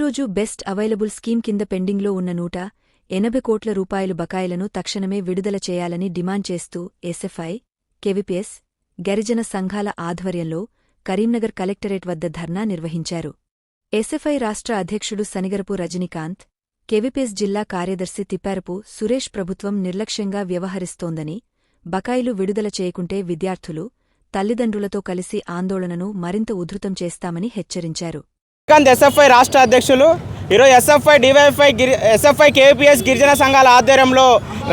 ఈరోజు best available scheme కింద పెండింగ్లో ఉన్న నూట ఎనభై కోట్ల రూపాయలు బకాయిలను తక్షణమే విడుదల చేయాలని డిమాండ్ చేస్తూ ఎస్ఎఫ్ఐ కెవిపిఎస్ గరిజన సంఘాల ఆధ్వర్యంలో కరీంనగర్ కలెక్టరేట్ వద్ద ధర్నా నిర్వహించారు. ఎస్ఎఫ్ఐ రాష్ట్ర అధ్యక్షుడు సనిగరపు రజనీకాంత్ కెవిపిఎస్ జిల్లా కార్యదర్శి తిప్పారపు సురేష్ ప్రభుత్వం నిర్లక్ష్యంగా వ్యవహరిస్తోందని బకాయిలు విడుదల చేయకుంటే విద్యార్థులు తల్లిదండ్రులతో కలిసి ఆందోళనను మరింత ఉధృతం చేస్తామని హెచ్చరించారు. శ్రీకాంత్ ఎస్ఎఫ్ఐ రాష్ట్ర అధ్యక్షులు. ఈరోజు ఎస్ఎఫ్ఐ డివైఎఫ్ఐ గిరి ఎస్ఎఫ్ఐ కేపీఎస్ గిరిజన సంఘాల ఆధ్వర్యంలో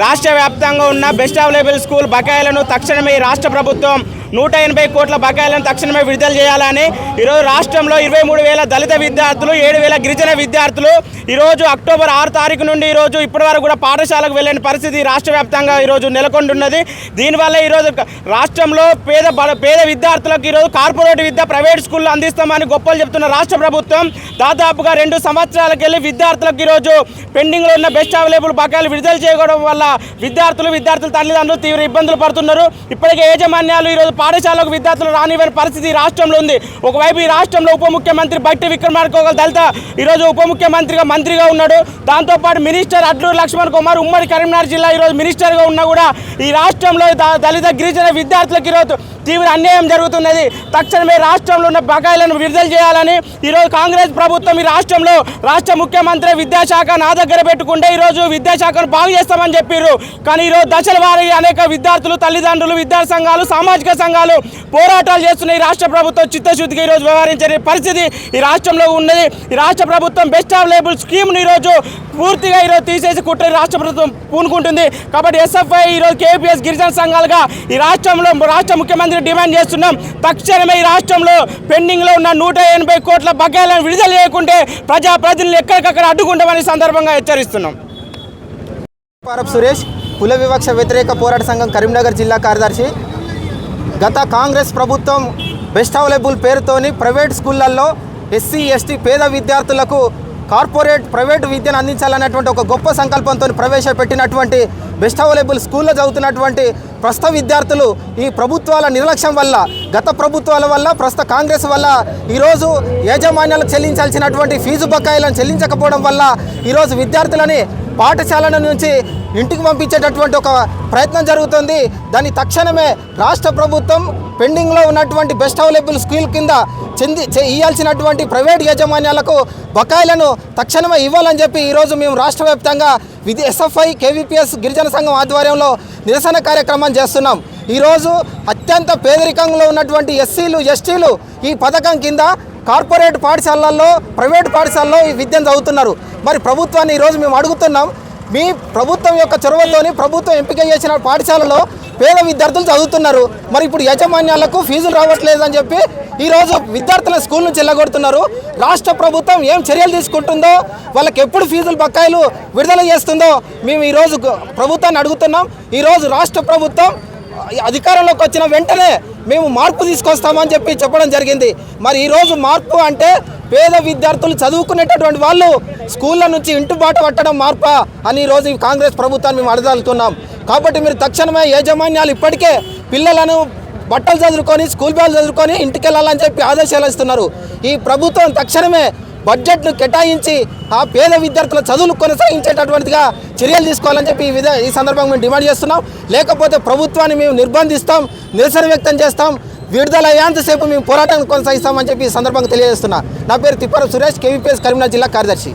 రాష్ట్ర వ్యాప్తంగా ఉన్న బెస్ట్ అవైలబుల్ స్కూల్ బకాయిలను తక్షణమే రాష్ట్ర ప్రభుత్వం నూట ఎనభై కోట్ల బకాయిలను తక్షణమే విడుదల చేయాలని ఈరోజు రాష్ట్రంలో ఇరవై మూడు వేల దళిత విద్యార్థులు ఏడు వేల గిరిజన విద్యార్థులు ఈరోజు అక్టోబర్ ఆరు తారీఖు నుండి ఈరోజు ఇప్పటి వరకు కూడా పాఠశాలకు వెళ్ళని పరిస్థితి రాష్ట్ర వ్యాప్తంగా ఈరోజు నెలకొంటున్నది దీనివల్ల ఈరోజు రాష్ట్రంలో పేద పేద విద్యార్థులకు ఈరోజు కార్పొరేట్ విద్య ప్రైవేట్ స్కూల్లో అందిస్తామని గొప్పలు చెప్తున్న రాష్ట్ర ప్రభుత్వం దాదాపుగా రెండు సంవత్సరాలకు వెళ్ళి విద్యార్థులకు ఈరోజు పెండింగ్లో ఉన్న బెస్ట్ అవైలబుల్ బకాయిలు విడుదల చేయడం వల్ల విద్యార్థులు విద్యార్థుల తల్లిదండ్రులు తీవ్ర ఇబ్బందులు పడుతున్నారు. ఇప్పటికే యాజమాన్యాలు ఈరోజు పాఠశాలకు విద్యార్థులు రానివ్వని పరిస్థితి ఈ రాష్ట్రంలో ఉంది. ఒకవైపు ఈ రాష్ట్రంలో ఉప ముఖ్యమంత్రి బట్టి విక్రమార్క ఒక దళిత ఈరోజు ఉప ముఖ్యమంత్రిగా మంత్రిగా ఉన్నాడు. దాంతోపాటు మినిస్టర్ అడ్లూరు లక్ష్మణ్ కుమార్ ఉమ్మడి కరీంనగర్ జిల్లా ఈరోజు మినిస్టర్గా ఉన్నా కూడా ఈ రాష్ట్రంలో దళిత గిరిజన విద్యార్థులకు ఈరోజు తీవ్ర అన్యాయం జరుగుతున్నది. తక్షణమే రాష్ట్రంలో ఉన్న బకాయిలను విడుదల చేయాలని ఈరోజు కాంగ్రెస్ ప్రభుత్వం ఈ రాష్ట్రంలో రాష్ట్ర ముఖ్యమంత్రి విద్యాశాఖ నా దగ్గర పెట్టుకుంటే ఈరోజు విద్యాశాఖను బాగు చేస్తామని చెప్పారు కానీ ఈరోజు దశల వారీ అనేక విద్యార్థులు తల్లిదండ్రులు విద్యార్థి సంఘాలు సామాజిక సంఘాలు పోరాటాలు చేస్తున్న ఈ రాష్ట్ర ప్రభుత్వం చిత్తశుద్ధికి ఈరోజు వ్యవహరించే పరిస్థితి ఈ రాష్ట్రంలో ఉన్నది. ఈ రాష్ట్ర ప్రభుత్వం బెస్ట్ అవైలబుల్ స్కీమ్ను ఈరోజు పూర్తిగా ఈరోజు తీసేసి కుట్ర రాష్ట్ర ప్రభుత్వం పూనుకుంటుంది. కాబట్టి ఎస్ఎఫ్ఐ ఈరోజు కేపీఎస్ గిరిజన సంఘాలుగా ఈ రాష్ట్రంలో రాష్ట్ర ముఖ్యమంత్రి డిమాండ్ చేస్తున్నాం. తక్షణమే ఈ రాష్ట్రంలో పెండింగ్లో ఉన్న నూట ఎనభై కోట్ల బకాయిలను విడుదల చేయకుంటే ప్రజాప్రతినిధులు ఎక్కడికక్కడ అడ్డుకుంటామని సందర్భంగా హెచ్చరిస్తున్నాం. పారప్ సురేష్ కుల వివక్ష వ్యతిరేక పోరాట సంఘం కరీంనగర్ జిల్లా కార్యదర్శి. గత కాంగ్రెస్ ప్రభుత్వం బెస్ట్ అవైలబుల్ పేరుతోని ప్రైవేట్ స్కూళ్ళల్లో ఎస్సీ ఎస్టీ పేద విద్యార్థులకు కార్పొరేట్ ప్రైవేట్ విద్యను అందించాలనేటువంటి ఒక గొప్ప సంకల్పంతో ప్రవేశపెట్టినటువంటి బెస్ట్ అవైలబుల్ స్కూల్లో చదువుతున్నటువంటి ప్రస్తుత విద్యార్థులు ఈ ప్రభుత్వాల నిర్లక్ష్యం వల్ల గత ప్రభుత్వాల వల్ల ప్రస్తుత కాంగ్రెస్ వల్ల ఈరోజు యాజమాన్యాలకు చెల్లించాల్సినటువంటి ఫీజు బకాయిలను చెల్లించకపోవడం వల్ల ఈరోజు విద్యార్థులని పాఠశాలల నుంచి ఇంటికి పంపించేటటువంటి ఒక ప్రయత్నం జరుగుతుంది. దాని తక్షణమే రాష్ట్ర ప్రభుత్వం పెండింగ్లో ఉన్నటువంటి బెస్ట్ అవైలబుల్ స్కూల్ కింద చెంది చె- ఇవ్వాల్సినటువంటి ప్రైవేట్ యాజమాన్యాలకు బకాయిలను తక్షణమే ఇవ్వాలని చెప్పి ఈరోజు మేము రాష్ట్ర వ్యాప్తంగా విధి ఎస్ఎఫ్ఐ కేవీపీఎస్ గిరిజన సంఘం ఆధ్వర్యంలో నిరసన కార్యక్రమం చేస్తున్నాం. ఈరోజు అత్యంత పేదరికంలో ఉన్నటువంటి ఎస్సీలు ఎస్టీలు ఈ పథకం కింద కార్పొరేట్ పాఠశాలల్లో ప్రైవేట్ పాఠశాలలో ఈ విద్యను చదువుతున్నారు. మరి ప్రభుత్వాన్ని ఈరోజు మేము అడుగుతున్నాం మీ ప్రభుత్వం యొక్క చొరవలోని ప్రభుత్వం ఎంపిక చేసిన పాఠశాలలో పేద విద్యార్థులు చదువుతున్నారు. మరి ఇప్పుడు యాజమాన్యాలకు ఫీజులు రావట్లేదు అని చెప్పి ఈరోజు విద్యార్థుల స్కూల్ నుంచి వెళ్ళగొడుతున్నారు రాష్ట్ర ప్రభుత్వం ఏం చర్యలు తీసుకుంటుందో వాళ్ళకి ఎప్పుడు ఫీజులు బకాయిలు విడుదల చేస్తుందో మేము ఈరోజు ప్రభుత్వాన్ని అడుగుతున్నాం. ఈరోజు రాష్ట్ర ప్రభుత్వం అధికారంలోకి వచ్చిన వెంటనే మేము మార్పు తీసుకొస్తామని చెప్పి చెప్పడం జరిగింది. మరి ఈరోజు మార్పు అంటే పేద విద్యార్థులు చదువుకునేటటువంటి వాళ్ళు స్కూళ్ళ నుంచి ఇంటుబాట పట్టడం మార్పా అని ఈరోజు ఈ కాంగ్రెస్ ప్రభుత్వాన్ని మేము అడగలుగుతున్నాం కాబట్టి మీరు తక్షణమే యాజమాన్యాలు ఇప్పటికే పిల్లలను బట్టలు చదువుకొని స్కూల్ బ్యాగ్ చదువుకొని ఇంటికి వెళ్ళాలని చెప్పి ఆదేశాలు ఇస్తున్నారు. ఈ ప్రభుత్వం తక్షణమే బడ్జెట్ను కేటాయించి ఆ పేద విద్యార్థుల చదువులు కొనసాగించేటటువంటిగా చర్యలు తీసుకోవాలని చెప్పి ఈ విధ ఈ సందర్భంగా మేము డిమాండ్ చేస్తున్నాం. లేకపోతే ప్రభుత్వాన్ని మేము నిర్బంధిస్తాం నిరసన వ్యక్తం చేస్తాం. విడుదల అయ్యేంతసేపు మేము పోరాటాన్ని కొనసాగిస్తామని చెప్పి ఈ సందర్భంగా తెలియజేస్తున్నా. నా పేరు తిప్పారు సురేష్ కేవీపీఎస్ కరీంనగర్ జిల్లా కార్యదర్శి.